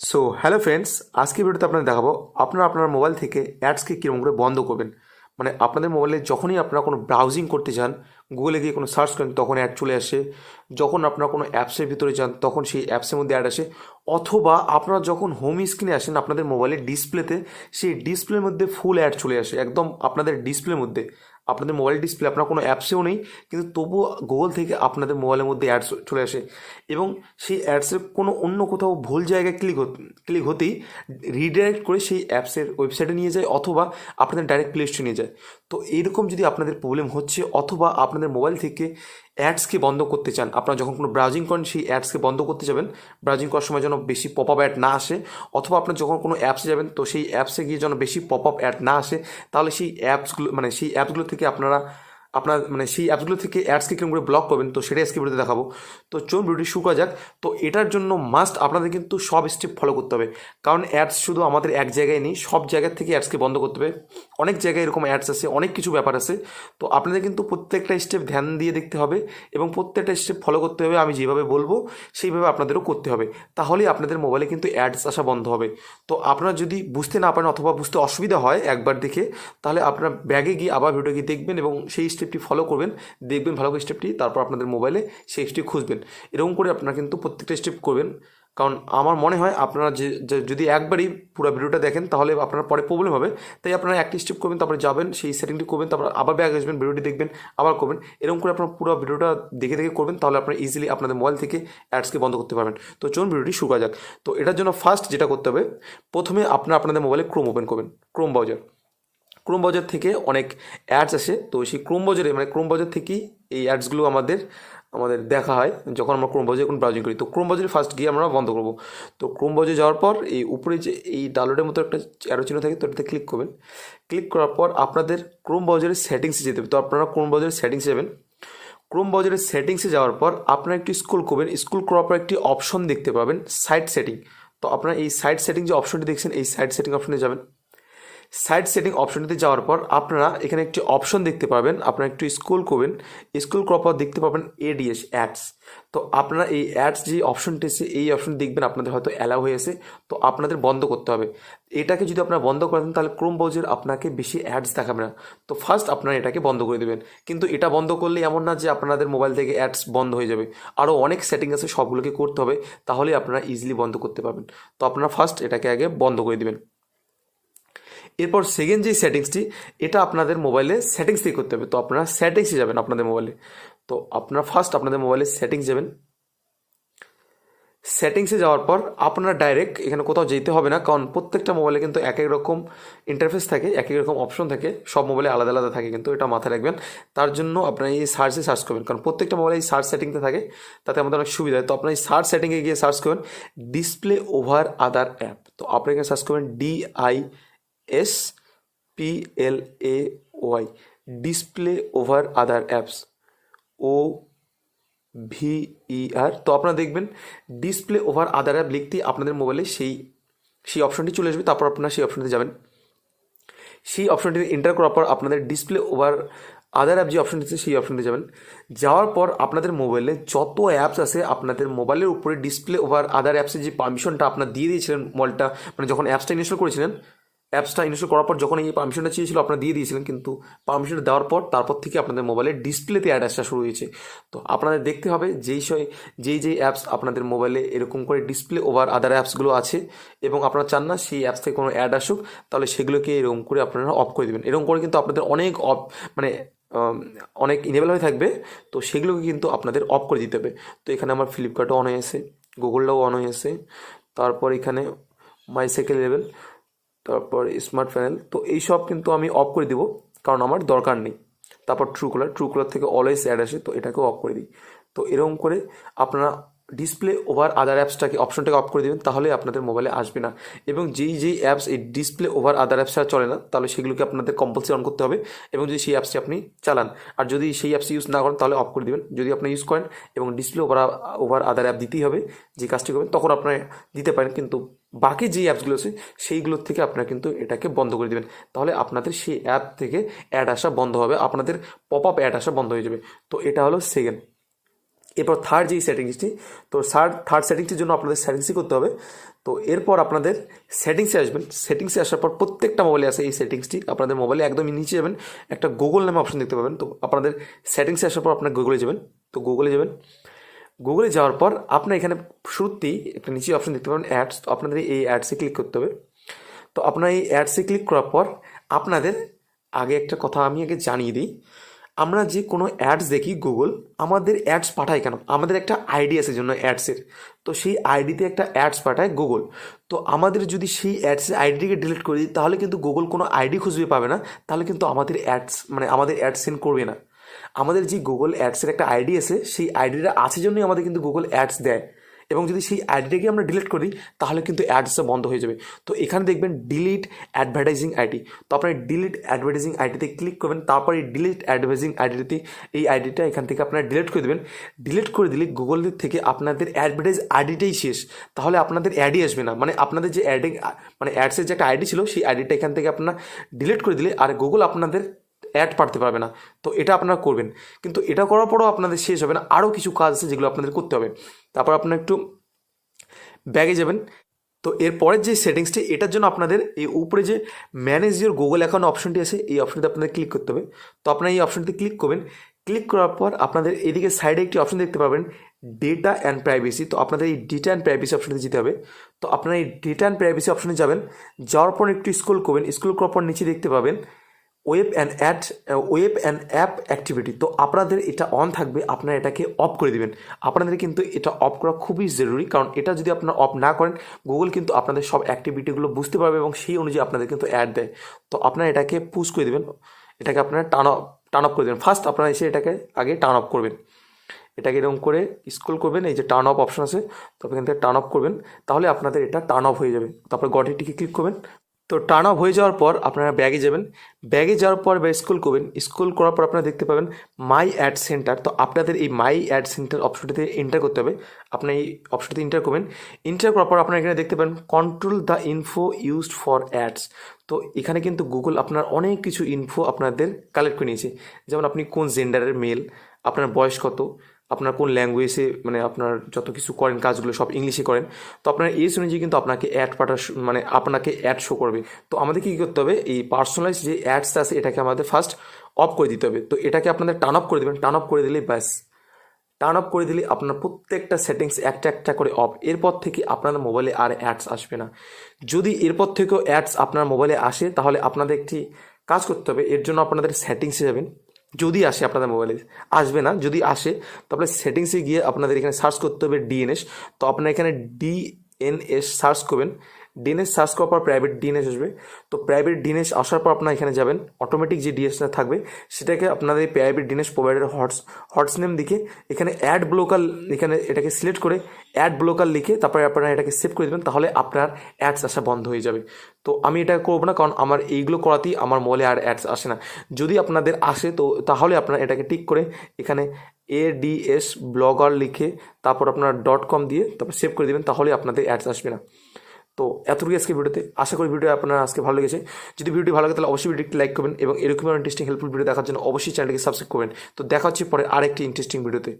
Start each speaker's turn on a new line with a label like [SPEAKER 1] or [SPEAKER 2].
[SPEAKER 1] So hello friends আজকে ভিডিওতে আপনাদের দেখাবো, আপনারা আপনার মোবাইল থেকে অ্যাডসকে কীরকম করে বন্ধ করবেন। মানে আপনাদের মোবাইলে যখনই আপনারা কোনো ব্রাউজিং করতে যান গুগলে গিয়ে কোনো সার্চ করেন, তখন অ্যাড চলে আসে। যখন আপনারা কোনো অ্যাপসের ভিতরে যান, তখন সেই অ্যাপসের মধ্যে অ্যাড আসে। অথবা আপনারা যখন হোম স্ক্রিনে আসেন আপনাদের মোবাইলের ডিসপ্লেতে সেই ডিসপ্লের মধ্যে ফুল অ্যাড চলে আসে। একদম আপনাদের ডিসপ্লের মধ্যে। আপনাদের মোবাইল ডিসপ্লে আপনার কোনো অ্যাপসেও নেই, কিন্তু তবুও গুগল থেকে আপনাদের মোবাইলের মধ্যে অ্যাডস চলে আসে। এবং সেই অ্যাডসের কোনো অন্য কোথাও ভুল জায়গায় ক্লিক ক্লিক হতেই রিডাইরেক্ট করে সেই অ্যাপসের ওয়েবসাইটে নিয়ে যায়, অথবা আপনাদের ডাইরেক্ট প্লে স্টোরে নিয়ে যায়। তো এইরকম যদি আপনাদের প্রবলেম হচ্ছে, অথবা আপনাদের মোবাইল থেকে অ্যাডসকে বন্ধ করতে চান, আপনারা যখন কোনো ব্রাউজিং করেন, সেই অ্যাডসকে বন্ধ করতে যাবেন। ব্রাউজিং করার সময় যেন বেশি পপ আপ অ্যাড না আসে, অথবা আপনার যখন কোনো অ্যাপসে যাবেন, তো সেই অ্যাপসে গিয়ে যেন বেশি পপ আপ অ্যাড না আসে, তাহলে সেই অ্যাপসগুলো মানে সেই অ্যাপসগুলো থেকে আপনারা আপনার মানে সেই অ্যাপসগুলো থেকে অ্যাডসকে কীরকম করে ব্লক করবেন, তো সেটাই আজকে ভিডিওতে দেখাবো। তো চলুন ভিডিওটি শুরু করা যাক। তো এটার জন্য মাস্ট আপনাদের কিন্তু সব স্টেপ ফলো করতে হবে। কারণ অ্যাডস শুধু আমাদের এক জায়গায় নেই, সব জায়গার থেকে অ্যাডসকে বন্ধ করতে হবে। অনেক জায়গায় এরকম অ্যাডস আছে, অনেক কিছু ব্যাপার আছে। তো আপনাদের কিন্তু প্রত্যেকটা স্টেপ ধ্যান দিয়ে দেখতে হবে এবং প্রত্যেকটা স্টেপ ফলো করতে হবে, আমি যেভাবে বলব সেইভাবে আপনাদেরও করতে হবে। তাহলেই আপনাদের মোবাইলে কিন্তু অ্যাডস আসা বন্ধ হবে। তো আপনারা যদি বুঝতে না পারেন অথবা বুঝতে অসুবিধা হয় একবার দেখে, তাহলে আপনার ব্যাগে গিয়ে আবার ভিডিও গিয়ে দেখবেন এবং সেই স্টেপটি ফলো করবেন, দেখবেন ভালো করে স্টেপটি তারপর আপনাদের মোবাইলে সেই স্টেপটি খুঁজবেন। এরকম করে আপনারা কিন্তু প্রত্যেকটা স্টেপ করবেন। কারণ আমার মনে হয় আপনারা যে যদি একবারই পুরো ভিডিওটা দেখেন, তাহলে আপনার পরে প্রবলেম হবে। তাই আপনারা একটি স্টেপ করবেন, তারপরে যাবেন, সেই সেটিংটি করবেন, তারপর আবার ব্যাগ আসবেন, ভিডিওটি দেখবেন, আবার করবেন। এরকম করে আপনার পুরো ভিডিওটা দেখে দেখে করবেন, তাহলে আপনারা ইজিলি আপনাদের মোবাইল থেকে অ্যাডসকে বন্ধ করতে পারবেন। তো চলুন ভিডিওটি শুরু করা যাক। তো এটার জন্য ফার্স্ট যেটা করতে হবে, প্রথমে আপনারা আপনাদের মোবাইলে ক্রোম ওপেন করবেন ক্রোম ব্রাউজার ক্রোম ব্রাউজার থেকে অনেক অ্যাডস আসে। তো সেই ক্রোম ব্রাউজারে মানে ক্রোম ব্রাউজার থেকেই এই অ্যাডসগুলো আমাদের আমাদের দেখা হয় যখন আমরা ক্রোম ব্রাউজারে কোনো ব্রাউজিং করি। তো ক্রোম ব্রাউজারে ফার্স্ট গিয়ে আমরা বন্ধ করব। তো ক্রোম ব্রাউজারে যাওয়ার পর এই উপরে যে, এই ডাউনলোডের মতো একটা অ্যারো চিহ্ন থাকে, তো এটাতে ক্লিক করবেন। ক্লিক করার পর আপনাদের ক্রোম ব্রাউজারের সেটিংসে যেতে হবে। তো আপনারা ক্রোম ব্রাউজারের সেটিংসে যাবেন। ক্রোম ব্রাউজারের সেটিংসে যাওয়ার পর আপনারা একটু স্কুল করবেন। স্কুল করার পর একটি অপশন দেখতে পাবেন সাইট সেটিং তো আপনারা এই সাইট সেটিং যে অপশনটি দেখছেন, এই সাইট সেটিং অপশনে যাবেন। সাইট সেটিং অপশনটিতে যাওয়ার পর আপনারা এখানে একটি অপশন দেখতে পাবেন। আপনারা একটু স্ক্রল করবেন। স্ক্রল করার পর দেখতে পাবেন এডিএস অ্যাডস তো আপনারা এই অ্যাডস যে অপশনটি এসে এই অপশন দেখবেন, আপনাদের হয়তো অ্যালাউ হয়েছে তো আপনাদের বন্ধ করতে হবে। এটাকে যদি আপনারা বন্ধ করেন তাহলে ক্রোম ব্রাউজার আপনাকে বেশি অ্যাডস দেখাবে না। তো ফার্স্ট আপনারা এটাকে বন্ধ করে দেবেন। কিন্তু এটা বন্ধ করলে এমন না যে আপনাদের মোবাইল থেকে অ্যাডস বন্ধ হয়ে যাবে। আরও অনেক সেটিং আছে, সবগুলোকে করতে হবে। তাহলে আপনারা ইজিলি বন্ধ করতে পারবেন। তো আপনারা ফার্স্ট এটাকে আগে বন্ধ করে দেবেন। এরপর সেকেন্ড যে সেটিংসটি এটা আপনাদের মোবাইলে সেটিংস দিয়ে করতে হবে। তো আপনারা সেটিংসে যাবেন আপনাদের মোবাইলে তো আপনারা ফার্স্ট আপনাদের মোবাইলে সেটিংস যাবেন। সেটিংসে যাওয়ার পর আপনারা ডাইরেক্ট এখানে কোথাও যেতে হবে না, কারণ প্রত্যেকটা মোবাইলে কিন্তু এক এক রকম ইন্টারফেস থাকে, এক এক রকম অপশন থাকে। সব মোবাইলে আলাদা আলাদা থাকে, কিন্তু এটা মাথায় রাখবেন। তার জন্য আপনারা এই সার্চে সার্চ করবেন, কারণ প্রত্যেকটা মোবাইলে এই সার্চ সেটিংতে থাকে, তাতে আমাদের অনেক সুবিধা হয়। তো আপনার এই সার্চ সেটিংয়ে গিয়ে সার্চ করবেন ডিসপ্লে ওভার আদার অ্যাপ তো আপনি এখানে সার্চ করবেন D I S P L A Y display over other apps O V E R তো আপনারা দেখবেন ডিসপ্লে ওভার আদার অ্যাপ লিখতেই আপনাদের মোবাইলে সেই সেই অপশনটি চলে আসবে, তারপর আপনারা সেই অপশনটিতে যাবেন। সেই অপশনটিতে এন্টার করার পর আপনাদের ডিসপ্লে ওভার আদার অ্যাপ যে অপশনটি আছে, সেই অপশনটি যাবেন। যাওয়ার পর আপনাদের মোবাইলে যত অ্যাপস আছে, আপনাদের মোবাইলের উপরে ডিসপ্লে ওভার আদার অ্যাপসের যে পারমিশনটা আপনার দিয়ে দিয়েছিলেন মোবাইলটা মানে যখন অ্যাপসটা ইনস্টল করেছিলেন অ্যাপসটা ইনস্টল করার পর যখন এই পারমিশনটা চেয়েছিল, আপনারা দিয়ে দিয়েছিলেন, কিন্তু পারমিশনটা দেওয়ার পর তারপর থেকে আপনাদের মোবাইলের ডিসপ্লেতে অ্যাড আসা শুরু হয়েছে। তো আপনাদের দেখতে হবে যেই সই যেই যেই অ্যাপস আপনাদের মোবাইলে এরকম করে ডিসপ্লে ওভার আদার অ্যাপসগুলো আছে, এবং আপনারা চান না সেই অ্যাপস থেকে কোনো অ্যাড আসুক, তাহলে সেগুলোকে এরকম করে আপনারা অফ করে দেবেন। এরকম করে কিন্তু আপনাদের অনেক অফ মানে অনেক ইনেবল হয়ে থাকবে, তো সেগুলোকে কিন্তু আপনাদের অফ করে দিতে হবে। তো এখানে আমার ফ্লিপকার্টও অন হয়েছে গুগলটাও অন হয়েছে তারপর এখানে মাই সাইকেল লেভেল তারপর স্মার্ট প্যানেল তো এইসব কিন্তু আমি অফ করে দিব, কারণ আমার দরকার নেই। তারপর ট্রু কলার ট্রু কলার থেকে অলওয়েজ অ্যাড আসে, তো এটাকেও অফ করে দিই। তো এরকম করে আপনারা ডিসপ্লে ওভার আদার অ্যাপসটাকে অপশনটাকে অফ করে দেবেন, তাহলে আপনাদের মোবাইলে আসবে না। এবং যেই যেই অ্যাপস এই ডিসপ্লে ওভার আদার অ্যাপস ছাড়া চলে না, তাহলে সেগুলোকে আপনাদের কম্পালসারি অন করতে হবে এবং যদি সেই অ্যাপসটি আপনি চালান, আর যদি সেই অ্যাপসটি ইউজ না করেন, তাহলে অফ করে দেবেন। যদি আপনি ইউজ করেন এবং display over over other app দিতেই হবে, যে কাজটি করবেন, তখন আপনারা দিতে পারেন, কিন্তু বাকি যে অ্যাপসগুলো আছে, সেইগুলোর থেকে আপনারা কিন্তু এটাকে বন্ধ করে দেবেন। তাহলে আপনাদের সেই অ্যাপ থেকে অ্যাড আসা বন্ধ হবে, আপনাদের পপ আপ অ্যাড আসা বন্ধ হয়ে যাবে। তো এটা হলো সেকেন্ড এরপর থার্ড যেই সেটিংসটি তো থার্ড থার্ড সেটিংসের জন্য আপনাদের সেটিংসই করতে হবে। তো এরপর আপনাদের সেটিংসে আসবেন। সেটিংসে আসার পর প্রত্যেকটা মোবাইলে আসে এই সেটিংসটি আপনাদের মোবাইলে একদমই নিচে যাবেন। একটা গুগল নামে অপশন দেখতে পাবেন। তো আপনাদের সেটিংসে আসার পর আপনার গুগলে যাবেন। তো গুগলে যাবেন। গুগলে যাওয়ার পর আপনার এখানে শুরুতেই একটা নিচে অপশন দেখতে পাবেন অ্যাডস তো আপনাদের এই অ্যাডসে ক্লিক করতে হবে। তো আপনার এই অ্যাডসে ক্লিক করার পর আপনাদের আগে একটা কথা আমি আগে জানিয়ে দিই। আমরা যে কোনো অ্যাডস দেখি গুগল আমাদের অ্যাডস পাঠায় কেন? আমাদের একটা আইডি আছে জন্য অ্যাডসের তো সেই আইডিতে একটা অ্যাডস পাঠায় গুগল তো আমাদের যদি সেই অ্যাডসের আইডিটিকে ডিলিট করে দিই, তাহলে কিন্তু গুগল কোনো আইডি খুঁজবে পাবে না, তাহলে কিন্তু আমাদের অ্যাডস মানে আমাদের অ্যাডস সেন্ড করবে না। আমাদের যে গুগল অ্যাডসের একটা আইডি আছে, সেই আইডিটা আছে জন্যই আমাদের কিন্তু গুগল অ্যাডস দেয়। এবং যদি সেই আইডিটাকে আমরা ডিলিট করি, তাহলে কিন্তু অ্যাডসটা বন্ধ হয়ে যাবে। তো এখানে দেখবেন ডিলিট অ্যাডভার্টাইজিং আইডি তো আপনার ডিলিট অ্যাডভার্টাইজিং আইডিতে ক্লিক করবেন, তারপরে ডিলিট অ্যাডভার্টাইজিং আইডিতে এই আইডিটা এখান থেকে আপনারা ডিলিট করে দেবেন। ডিলিট করে দিলে গুগল থেকে আপনাদের অ্যাডভার্টাইজ আইডিটাই শেষ। তাহলে আপনাদের অ্যাডই আসবে না। মানে আপনাদের যে অ্যাডিং মানে অ্যাডসের যে একটা আইডি ছিল, সেই আইডিটা এখান থেকে আপনারা ডিলিট করে দিলে আর গুগল আপনাদের অ্যাড পাঠাতে পারবে না। তো এটা আপনারা করবেন। কিন্তু এটা করার পরেও আপনাদের শেষ হবে না। আরও কিছু কাজ আছে যেগুলো আপনাদের করতে হবে। তারপর আপনারা একটু ব্যাগে যাবেন। তো এরপরের যে সেটিংসটি এটার জন্য আপনাদের এই উপরে যে ম্যানেজ ইউর গুগল অ্যাকাউন্ট অপশনটি আছে, এই অপশনটি আপনাদের ক্লিক করতে হবে। তো আপনারা এই অপশনটি ক্লিক করবেন। ক্লিক করার পর আপনাদের এদিকে সাইডে একটি অপশন দেখতে পাবেন ডেটা অ্যান্ড প্রাইভেসি তো আপনাদের এই ডেটা অ্যান্ড প্রাইভেসি অপশনটি যেতে হবে। তো আপনারা এই ডেটা অ্যান্ড প্রাইভেসি অপশনে যাবেন। যাওয়ার পর একটু স্ক্রল করবেন। স্ক্রল করার পর নিচে দেখতে পাবেন web and ad web and app activity তো আপনাদের এটা অন থাকবে, আপনারা এটাকে অফ করে দিবেন। আপনাদের কিন্তু এটা অফ করা খুবই জরুরি, কারণ এটা যদি আপনারা অফ না করেন গুগল কিন্তু আপনাদের সব অ্যাক্টিভিটিগুলো বুঝতে পারবে এবং সেই অনুযায়ী আপনাদের কিন্তু অ্যাড দেয়। তো আপনারা এটাকে পুশ করে দেবেন, এটাকে আপনারা অফ টার্ন অফ করে দেবেন। ফার্স্ট আপনারা এসে এটাকে আগে টার্ন অফ করবেন। এটাকে এরকম করে স্ক্রল করবেন, এই যে টার্ন অফ অপশন আছে তো এখান থেকে টার্ন অফ করবেন, তাহলে আপনাদের এটা টার্ন অফ হয়ে যাবে। তারপর গটিটিকে ক্লিক করবেন তো টার্ন অফ হয়ে যাওয়ার পর আপনারা ব্যাগে যাবেন। ব্যাগে যাওয়ার পর বা স্কুল করবেন। স্কুল করার পর আপনারা দেখতে পাবেন মাই অ্যাড সেন্টার তো আপনাদের এই মাই অ্যাড সেন্টার অপশনটিতে এন্টার করতে হবে। আপনি এই অপশনটিতে এন্টার করবেন। এন্টার করার পর আপনারা এখানে দেখতে পাবেন control the info used for ads তো এখানে কিন্তু গুগল আপনার অনেক কিছু ইনফো আপনাদের কালেক্ট করে নিয়েছে। যেমন আপনি কোন জেন্ডারের মেল আপনার বয়স কত আপনার কোন ল্যাঙ্গুয়েজে মানে আপনার যত কিছু করেন, কাজগুলো সব ইংলিশে করেন, তো আপনার এই অনুযায়ী কিন্তু আপনাকে অ্যাড পাঠা মানে আপনাকে অ্যাড শো করবে। তো আমাদের কী করতে হবে? এই পার্সোনালাইজ যে অ্যাডসটা আছে, এটাকে আমাদের ফার্স্ট অফ করে দিতে হবে। তো এটাকে আপনাদের টার্ন অফ করে দেবেন টার্ন অফ করে দিলেই ব্যাস। টার্ন অফ করে দিলে আপনার প্রত্যেকটা সেটিংস একটা একটা করে অফ এরপর থেকে আপনার মোবাইলে আর অ্যাডস আসবে না। যদি এরপর থেকেও অ্যাডস আপনার মোবাইলে আসে, তাহলে আপনাদের একটি কাজ করতে হবে। এর জন্য আপনাদের সেটিংসে যাবেন। যদি আসে আপনাদের মোবাইলে আসবে না, যদি আসে, তো আপনার সেটিংসে গিয়ে আপনাদের এখানে সার্চ করতে হবে ডিএনএস তো আপনার এখানে ডিএনএস সার্চ করবেন ডিএনএস সার্চ করার পর প্রাইভেট ডিএনএস আসবে। তো প্রাইভেট ডিএনএস আসার পর আপনার এখানে যাবেন। অটোমেটিক যে ডিএসটা থাকবে, সেটাকে আপনাদের private DNS provider hosts hosts name দিকে এখানে অ্যাড ব্লোকাল এখানে এটাকে সিলেক্ট করে অ্যাড ব্লোকাল লিখে তারপরে আপনারা এটাকে সেভ করে দেবেন, তাহলে আপনার অ্যাডস আসা বন্ধ হয়ে যাবে। তো আমি এটা করব না, কারণ আমার এইগুলো করাতেই আমার মোবাইলে আর অ্যাডস আসে না। যদি আপনাদের আসে, তো তাহলে আপনারা এটাকে টিক করে এখানে এডিএস ব্লগার লিখে তারপর আপনার ডট কম দিয়ে তারপর সেভ করে দেবেন, তাহলে আপনাদের অ্যাডস আসবে না। তো এতটুকু আজকে ভিডিওতে। আশা করি ভিডিও আপনার আজকে ভালো লেগেছে। যদি ভিডিওটি ভালো লাগে, তাহলে অবশ্যই ভিডিওটি লাইক করবেন এবং এরকম ইন্টারেস্টিং হেল্পফুল ভিডিও দেখার জন্য অবশ্যই চ্যানেলকে সাবস্ক্রাইব করবেন। তো দেখা হচ্ছে পরে আরেকটি ইন্টারেস্টিং ভিডিওতে